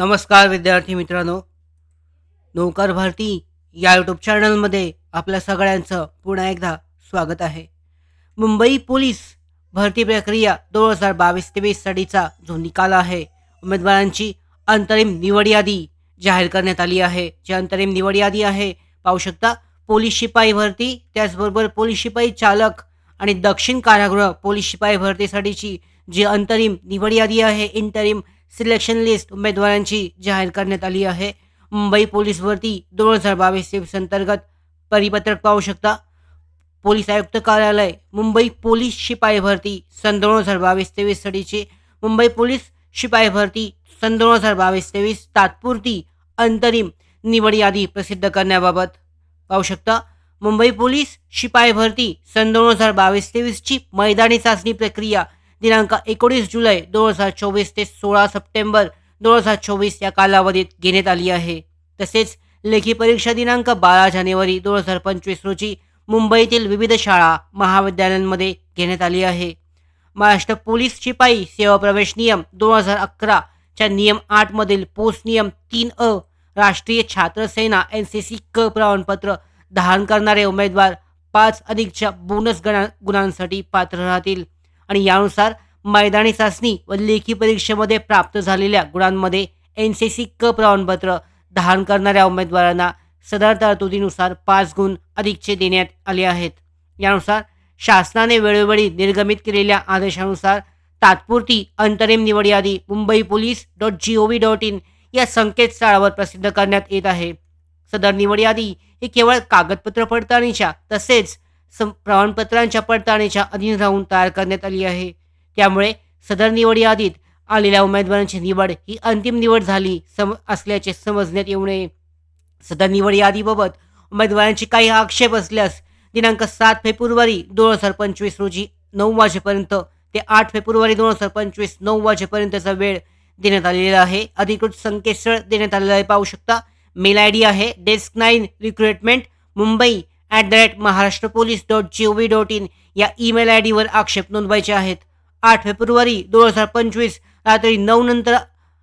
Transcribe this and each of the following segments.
नमस्कार विद्यार्थी मित्रांनो. नौकार भारती या यूट्यूब चॅनलमध्ये आपल्या सगळ्यांचं पुन्हा एकदा स्वागत आहे. मुंबई पोलीस भरती प्रक्रिया दोन हजार बावीस तेवीससाठीचा जो निकाल आहे उमेदवारांची अंतरिम निवड यादी जाहीर करण्यात आली आहे. जी अंतरिम निवड यादी आहे पाहू शकता पोलीस शिपाई भरती त्याचबरोबर पोलीस शिपाई चालक आणि दक्षिण कारागृह पोलीस शिपाई भरतीसाठीची जी अंतरिम निवड यादी आहे इंटरिम सिलेक्शन लिस्ट उमेदवारांची जाहीर करण्यात आली आहे. मुंबई पोलीस भरती दोन हजार बावीस तेवीस अंतर्गत परिपत्रक पाहू शकता. पोलीस आयुक्त कार्यालय मुंबई पोलीस शिपाई भरती सन दोन हजार बावीस तेवीससाठीची मुंबई पोलीस शिपाई भरती सन दोन हजार बावीस तेवीस तात्पुरती अंतरिम निवड यादी प्रसिद्ध करण्याबाबत पाहू शकता. मुंबई पोलीस शिपाई भरती सन दोन हजार बावीस तेवीसची मैदानी चाचणी प्रक्रिया दिनांक एकोणीस जुलै दोन हजार चोवीस ते सोळा सप्टेंबर दोन हजार चोवीस या कालावधीत घेण्यात आली आहे. तसेच लेखी परीक्षा दिनांक बारा जानेवारी दोन हजार पंचवीस रोजी मुंबईतील विविध शाळा महाविद्यालयांमध्ये घेण्यात आली आहे. महाराष्ट्र पोलीस शिपाई सेवा प्रवेश नियम दोन हजार अकराच्या नियम आठमधील पोस्ट नियम तीन अ राष्ट्रीय छात्र सेना एन सी सी क प्रमाणपत्र धारण करणारे उमेदवार पाच अधिकच्या बोनस गणा गुणांसाठी पात्र राहतील. आणि यानुसार मैदानी चाचणी व लेखी परीक्षेमध्ये प्राप्त झालेल्या गुणांमध्ये एन सी सी क प्रमाणपत्र धारण करणाऱ्या उमेदवारांना सदर तरतुदीनुसार पाच गुण अधिकचे देण्यात आले आहेत. यानुसार शासनाने वेळोवेळी निर्गमित केलेल्या आदेशानुसार तात्पुरती अंतरिम निवड यादी Mumbai police dot G O V dot in या संकेतस्थळावर प्रसिद्ध करण्यात येत आहे. सदर निवड यादी ही केवळ कागदपत्र पडताळणीच्या तसेच सं प्रमाणपत्रांच्या पडताळणीच्या अधीन राहून तयार करण्यात आली आहे. त्यामुळे सदर निवड यादीत आलेल्या उमेदवारांची निवड ही अंतिम निवड झाली सम असल्याचे समजण्यात येऊ नये. सदर निवड यादीबाबत उमेदवारांची काही आक्षेप असल्यास दिनांक सात फेब्रुवारी दोन हजार पंचवीस रोजी नऊ वाजेपर्यंत ते आठ फेब्रुवारी दोन हजार पंचवीस नऊ वाजेपर्यंतचा वेळ देण्यात आलेला आहे. अधिकृत संकेतस्थळ देण्यात आलेलं आहे. पाहू शकता मेल आय डी आहे desk nine recruitment Mumbai at the rate Maharashtra police dot G O V dot in या ईमेल आय डीवर आक्षेप नोंदवायचे आहेत. आठ फेब्रुवारी दोन हजार पंचवीस रात्री नऊ नंतर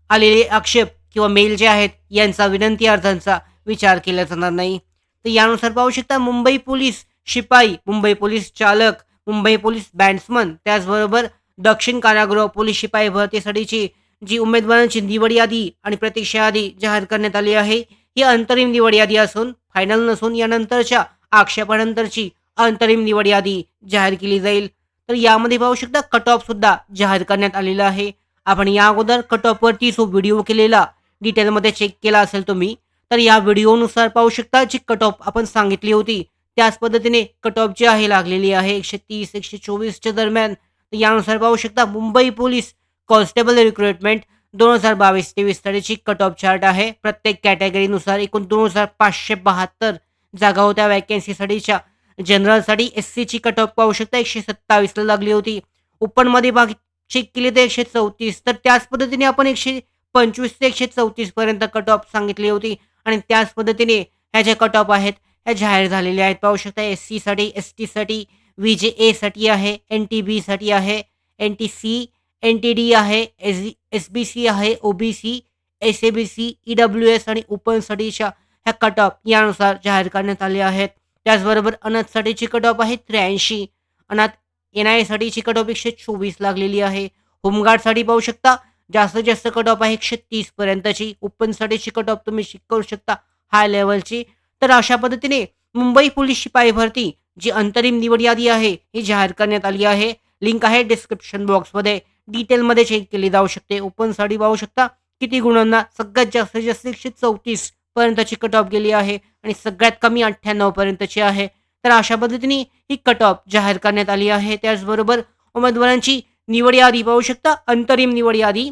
आलेले आक्षेप किंवा मेल जे आहेत यांचा विनंती अर्जांचा विचार केला जाणार नाही. तर यानुसार पाहू शकता मुंबई पोलीस शिपाई मुंबई पोलीस चालक मुंबई पोलीस बँड्समन त्याचबरोबर दक्षिण कारागृह पोलीस शिपाई भरतीसाठीची जी उमेदवारांची निवड यादी आणि प्रतीक्षा यादी जाहीर करण्यात आली आहे ही अंतरिम निवड यादी असून फायनल नसून यानंतरच्या आक्षेपानंतरची अंतरिम निवड यादी जाहीर केली जाईल. तर यामध्ये पाहू शकता कट ऑफ सुद्धा जाहीर करण्यात आलेला आहे. आपण या अगोदर कट ऑफवरती जो व्हिडिओ केलेला डिटेलमध्ये चेक केला असेल तुम्ही तर या व्हिडिओनुसार पाहू शकता जी कट ऑफ आपण सांगितली होती त्याच पद्धतीने कट ऑफ जी आहे लागलेली आहे एकशे तीस एकशे चोवीसच्या दरम्यान यानुसार पाहू शकता मुंबई पोलीस कॉन्स्टेबल रिक्रुटमेंट दोन हजार बावीस तेवीस साठीची कट ऑफ चार्ट आहे. प्रत्येक कॅटेगरीनुसार एकूण दोन हजार पाचशे बहात्तर जागा होत्या. वॅकेन्सीसाठीच्या जनरलसाठी एस सीची कट ऑफ पाहू शकता. एकशे सत्तावीसला लागली होती. ओपनमध्ये भाग चेक केली तर एकशे चौतीस. तर त्याच पद्धतीने आपण एकशे पंचवीस ते एकशे चौतीसपर्यंत कट ऑफ सांगितली होती. आणि त्याच पद्धतीने ह्या ज्या कट ऑफ आहेत ह्या जाहीर झालेल्या आहेत. पाहू शकता एस सीसाठी एस टीसाठी व्ही जे एसाठी आहे एन टी बीसाठी आहे N T C N T D आहे एस एस बी सी आहे O B C S A B C E W S आणि ओपनसाठीच्या ह्या कट ऑफ यानुसार जाहीर करण्यात आले आहेत. त्याचबरोबर अनाथसाठीची कट ऑफ आहे त्र्याऐंशी. अनाथ एन आय साठीची कट ऑफ एकशे चोवीस लागलेली आहे. होमगार्डसाठी पाहू शकता जास्तीत जास्त कट ऑफ आहे एकशे तीस पर्यंतची. ओपनसाठीची कट ऑफ तुम्ही चेक करू शकता हाय लेवलची तर अशा पद्धतीने मुंबई पोलीस शिपाई भरती जी अंतरिम निवड यादी आहे ही जाहीर करण्यात आली आहे. लिंक आहे डिस्क्रिप्शन बॉक्समध्ये डिटेलमध्ये चेक केली जाऊ शकते. ओपनसाठी पाहू शकता किती गुणांना सगळ्यात जास्तीत जास्त एकशे चौतीस पर्यंतची कट ऑफ गेली आहे आणि सगळ्यात कमी अठ्ठ्याण्णव पर्यंतची आहे. तर अशा पद्धतीने ही कट ऑफ जाहीर करण्यात आली आहे. त्याचबरोबर उमेदवारांची निवड यादी पाहू शकता. अंतरिम निवड यादी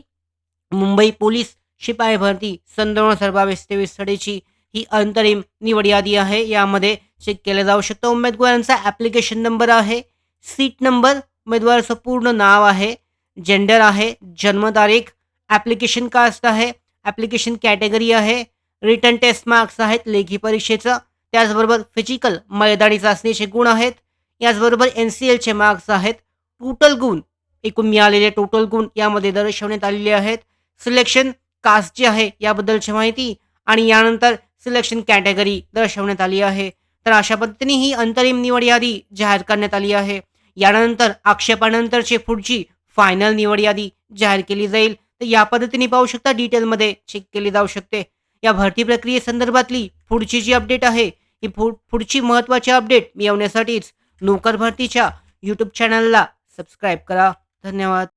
मुंबई पोलीस शिपाई भरती सन दोन हजार बावीस तेवीस साडेची ही अंतरिम निवड यादी आहे. यामध्ये चेक केलं जाऊ शकतं. उमेदवारांचा ॲप्लिकेशन नंबर आहे. सीट नंबर उमेदवाराचं पूर्ण नाव आहे. जेंडर आहे. जन्मतारीख ॲप्लिकेशन कास्ट आहे. ॲप्लिकेशन कॅटेगरी आहे. रिटर्न टेस्ट मार्क्स आहेत लेखी परीक्षेचं. त्याचबरोबर फिजिकल मैदानी चाचणीचे गुण आहेत. याचबरोबर एन सी एलचे मार्क्स आहेत. टोटल गुण एकूण मिळालेले टोटल गुण यामध्ये दर्शवण्यात आलेले आहेत. सिलेक्शन कास्ट जे आहे याबद्दलची माहिती आणि यानंतर सिलेक्शन कॅटेगरी दर्शवण्यात आली आहे. तर अशा पद्धतीने ही अंतरिम निवड यादी जाहीर करण्यात आली आहे. यानंतर आक्षेपानंतरची पुढची फायनल निवड यादी जाहीर केली जाईल. तर या पद्धतीने पाहू शकता डिटेलमध्ये चेक केली जाऊ शकते. या भरती प्रक्रियेसंदर्भातली पुढची जी अपडेट आहे ही पुढ पुढची महत्त्वाची अपडेट मिळवण्यासाठीच नोकर भरतीच्या यूट्यूब चॅनलला सबस्क्राईब करा. धन्यवाद.